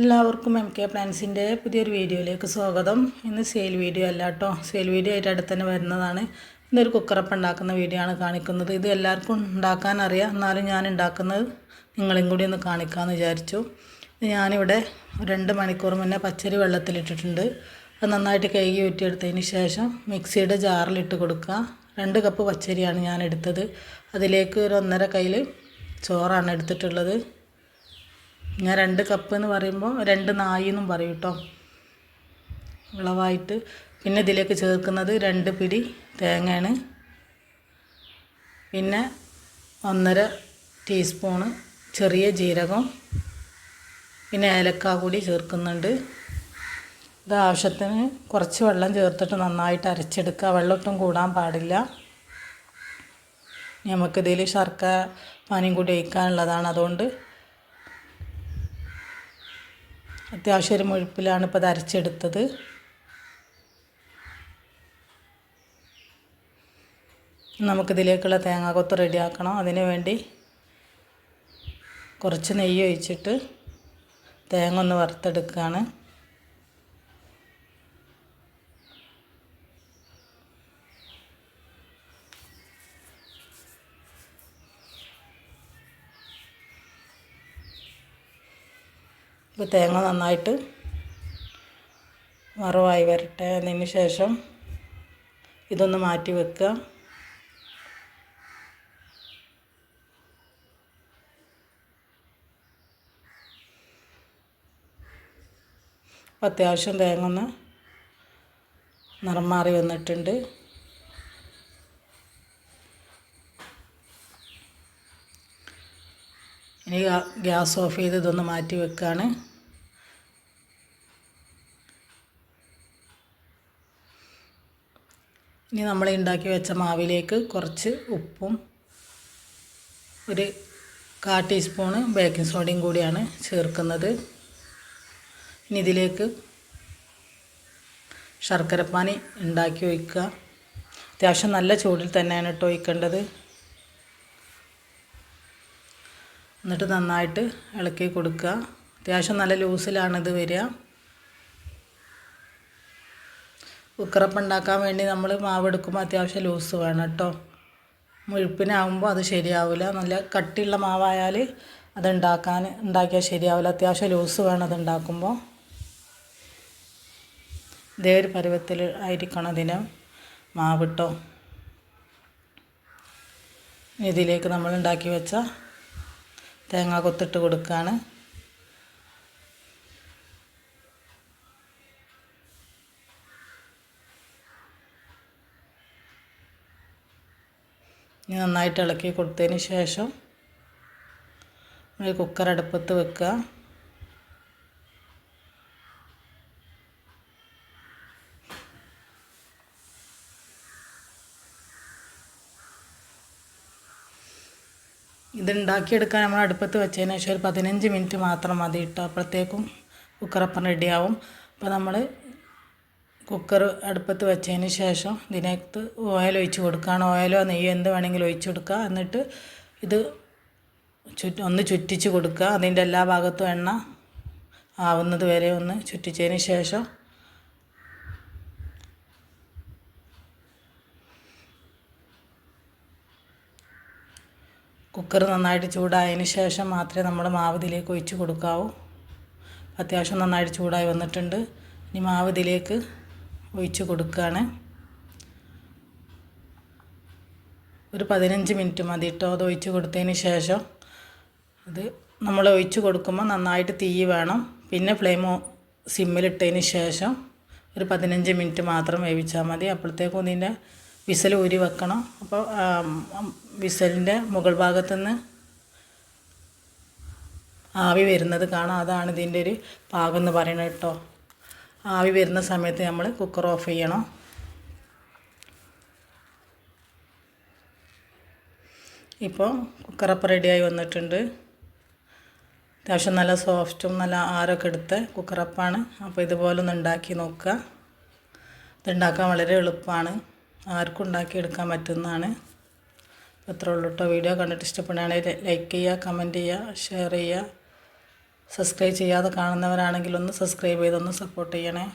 എല്ലാവർക്കും M K പ്ലാൻസിന്റെ പുതിയൊരു വീഡിയോയിലേക്ക് സ്വാഗതം. ഇന്ന് സെയിൽ വീഡിയോ അല്ല കേട്ടോ സെയിൽ വീഡിയോ ആയിട്ട് അടുത്ത് തന്നെ വരുന്നതാണ്. ഇന്നൊരു കുക്കറപ്പം ഉണ്ടാക്കുന്ന വീഡിയോ ആണ് കാണിക്കുന്നത്. ഇത് എല്ലാവർക്കും ഉണ്ടാക്കാൻ അറിയാം. എന്നാലും ഞാൻ ഉണ്ടാക്കുന്നത് നിങ്ങളും കൂടി ഒന്ന് കാണിക്കാമെന്ന് വിചാരിച്ചു. ഞാനിവിടെ രണ്ട് മണിക്കൂർ മുന്നേ പച്ചരി വെള്ളത്തിലിട്ടിട്ടുണ്ട്. അത് നന്നായിട്ട് കഴുകി ഊറ്റിയെടുത്തതിന് ശേഷം മിക്സിയുടെ ജാറിലിട്ട് കൊടുക്കുക. രണ്ട് കപ്പ് പച്ചരിയാണ് ഞാൻ എടുത്തത്. അതിലേക്ക് ഒരു ഒന്നര കയ്യിൽ ചോറാണ് എടുത്തിട്ടുള്ളത്. ഞാൻ രണ്ട് കപ്പ് എന്ന് പറയുമ്പോൾ രണ്ട് നായി എന്നും പറയും കേട്ടോ. ഇളവായിട്ട് പിന്നെ ഇതിലേക്ക് ചേർക്കുന്നത് രണ്ട് പിടി തേങ്ങയാണ്. പിന്നെ ഒന്നര ടീസ്പൂണ് ചെറിയ ജീരകം. പിന്നെ ഏലക്ക കൂടി ചേർക്കുന്നുണ്ട്. ഇത് ആവശ്യത്തിന് കുറച്ച് വെള്ളം ചേർത്തിട്ട് നന്നായിട്ട് അരച്ചെടുക്കുക. വെള്ളമൊട്ടും കൂടാൻ പാടില്ല. നമുക്കിതിൽ ശർക്കര പാനിയും കൂടി ഒഴിക്കാനുള്ളതാണ്. അതുകൊണ്ട് അത്യാവശ്യം ഒരു മുഴുപ്പിലാണ് ഇപ്പോൾ ഇത് അരച്ചെടുത്തത്. നമുക്കിതിലേക്കുള്ള തേങ്ങാക്കൊത്ത് റെഡിയാക്കണം. അതിന് വേണ്ടി കുറച്ച് നെയ്യ് ഒഴിച്ചിട്ട് തേങ്ങ ഒന്ന് വറുത്തെടുക്കുകയാണ്. ഇപ്പോൾ തേങ്ങ നന്നായിട്ട് വറവായി വരട്ടെ അതിന് ശേഷം ഇതൊന്ന് മാറ്റി വെക്കുക. അത്യാവശ്യം തേങ്ങ ഒന്ന് നിറം മാറി വന്നിട്ടുണ്ട്. ഇനി ഗ്യാസ് ഓഫ് ചെയ്ത് ഇതൊന്ന് മാറ്റി വെക്കുകയാണ് ഇനി നമ്മൾ ഉണ്ടാക്കി വെച്ച മാവിലേക്ക് കുറച്ച് ഉപ്പും ഒരു കാ ടീസ്പൂണ് ബേക്കിംഗ് സോഡയും കൂടിയാണ് ചേർക്കുന്നത്. ഇനി ഇതിലേക്ക് ശർക്കരപ്പാനി ഉണ്ടാക്കി ഒഴിക്കുക. അത്യാവശ്യം നല്ല ചൂടിൽ തന്നെയാണ് കേട്ടോ ഒഴിക്കേണ്ടത്. എന്നിട്ട് നന്നായിട്ട് ഇളക്കി കൊടുക്കുക. അത്യാവശ്യം നല്ല ലൂസിലാണിത് വരിക. കുക്കറപ്പം ഉണ്ടാക്കാൻ വേണ്ടി നമ്മൾ മാവ് എടുക്കുമ്പോൾ അത്യാവശ്യം ലൂസ് വേണം കേട്ടോ. മുഴുപ്പിനാവുമ്പോൾ അത് ശരിയാവില്ല. നല്ല കട്ടിയുള്ള മാവായാൽ അത് ഉണ്ടാക്കാൻ ഉണ്ടാക്കിയാൽ ശരിയാവില്ല. അത്യാവശ്യം ലൂസ് വേണം അത് ഉണ്ടാക്കുമ്പോൾ. ഇതേ ഒരു പരുവത്തിൽ ആയിരിക്കണം അതിന് മാവ് കേട്ടോ. ഇതിലേക്ക് നമ്മൾ ഉണ്ടാക്കി വെച്ച തേങ്ങ കൊത്തിട്ട് കൊടുക്കുകയാണ് നന്നായിട്ട് ഇളക്കി കൊടുത്തതിന് ശേഷം കുക്കർ അടുപ്പത്ത് വെക്കുക. ഇത് ഉണ്ടാക്കിയെടുക്കാൻ നമ്മൾ അടുപ്പത്ത് വെച്ചതിന് ശേഷം ഒരു പതിനഞ്ച് മിനിറ്റ് മാത്രം മതി ഇട്ടോ. അപ്പോഴത്തേക്കും കുക്കറപ്പം റെഡിയാവും അപ്പോൾ നമ്മൾ കുക്കർ അടുപ്പത്ത് വെച്ചതിന് ശേഷം ഇതിനകത്ത് ഓയിൽ ഒഴിച്ച് കൊടുക്കുകയാണ്. ഓയിലോ നെയ്യോ എന്ത് വേണമെങ്കിലും ഒഴിച്ച് കൊടുക്കുക. എന്നിട്ട് ഇത് ചുറ്റ് ഒന്ന് ചുറ്റിച്ച് കൊടുക്കുക. അതിന്റെ എല്ലാ ഭാഗത്തും എണ്ണ ആവുന്നത് വരെ ഒന്ന് ചുറ്റിച്ചതിന് ശേഷം കുക്കർ നന്നായിട്ട് ചൂടായതിന് ശേഷം മാത്രമേ നമ്മൾ മാവ് ഇതിലേക്ക് ഒഴിച്ച് കൊടുക്കാവൂ. അത്യാവശ്യം നന്നായിട്ട് ചൂടായി വന്നിട്ടുണ്ട്. ഇനി മാവ് ഇതിലേക്ക് ഒഴിച്ച് കൊടുക്കുകയാണ് ഒരു പതിനഞ്ച് മിനിറ്റ് മതി കേട്ടോ. അത് ഒഴിച്ച് കൊടുത്തതിന് ശേഷം ഇത് നമ്മൾ ഒഴിച്ച് കൊടുക്കുമ്പോൾ നന്നായിട്ട് തീ വേണം. പിന്നെ ഫ്ലെയിം സിമ്മിലിട്ടതിന് ശേഷം ഒരു പതിനഞ്ച് മിനിറ്റ് മാത്രം വേവിച്ചാൽ മതി. അപ്പോഴത്തേക്കും ഇതിന്റെ വിസൽ ഊരി വെക്കണം അപ്പോൾ വിസലിന്റെ മുകൾ ഭാഗത്തുനിന്ന് ആവി വരുന്നത് കാണാം. അതാണ് ഇതിന്റെ ഒരു പാകം എന്ന് പറയുന്നത് കേട്ടോ. ആവി വരുന്ന സമയത്ത് നമ്മൾ കുക്കർ ഓഫ് ചെയ്യണം. ഇപ്പോൾ കുക്കറപ്പം റെഡിയായി വന്നിട്ടുണ്ട്. അത്യാവശ്യം നല്ല സോഫ്റ്റും നല്ല ആരൊക്കെ എടുത്ത കുക്കറപ്പാണ് അപ്പോൾ ഇതുപോലെ ഒന്ന് ഉണ്ടാക്കി നോക്കുക. ഇതുണ്ടാക്കാൻ വളരെ എളുപ്പമാണ്. ആർക്കും ഉണ്ടാക്കിയെടുക്കാൻ പറ്റുന്നതാണ്. അത്രേ ഉള്ളൂ കേട്ടോ. വീഡിയോ കണ്ടിട്ട് ഇഷ്ടപ്പെടുകയാണെങ്കിൽ ലൈക്ക് ചെയ്യുക കമന്റ് ചെയ്യുക ഷെയർ ചെയ്യുക സബ്സ്ക്രൈബ് ചെയ്യാതെ കാണുന്നവരാണെങ്കിൽ ഒന്ന് സബ്സ്ക്രൈബ് ചെയ്തൊന്ന് സപ്പോർട്ട് ചെയ്യണേ.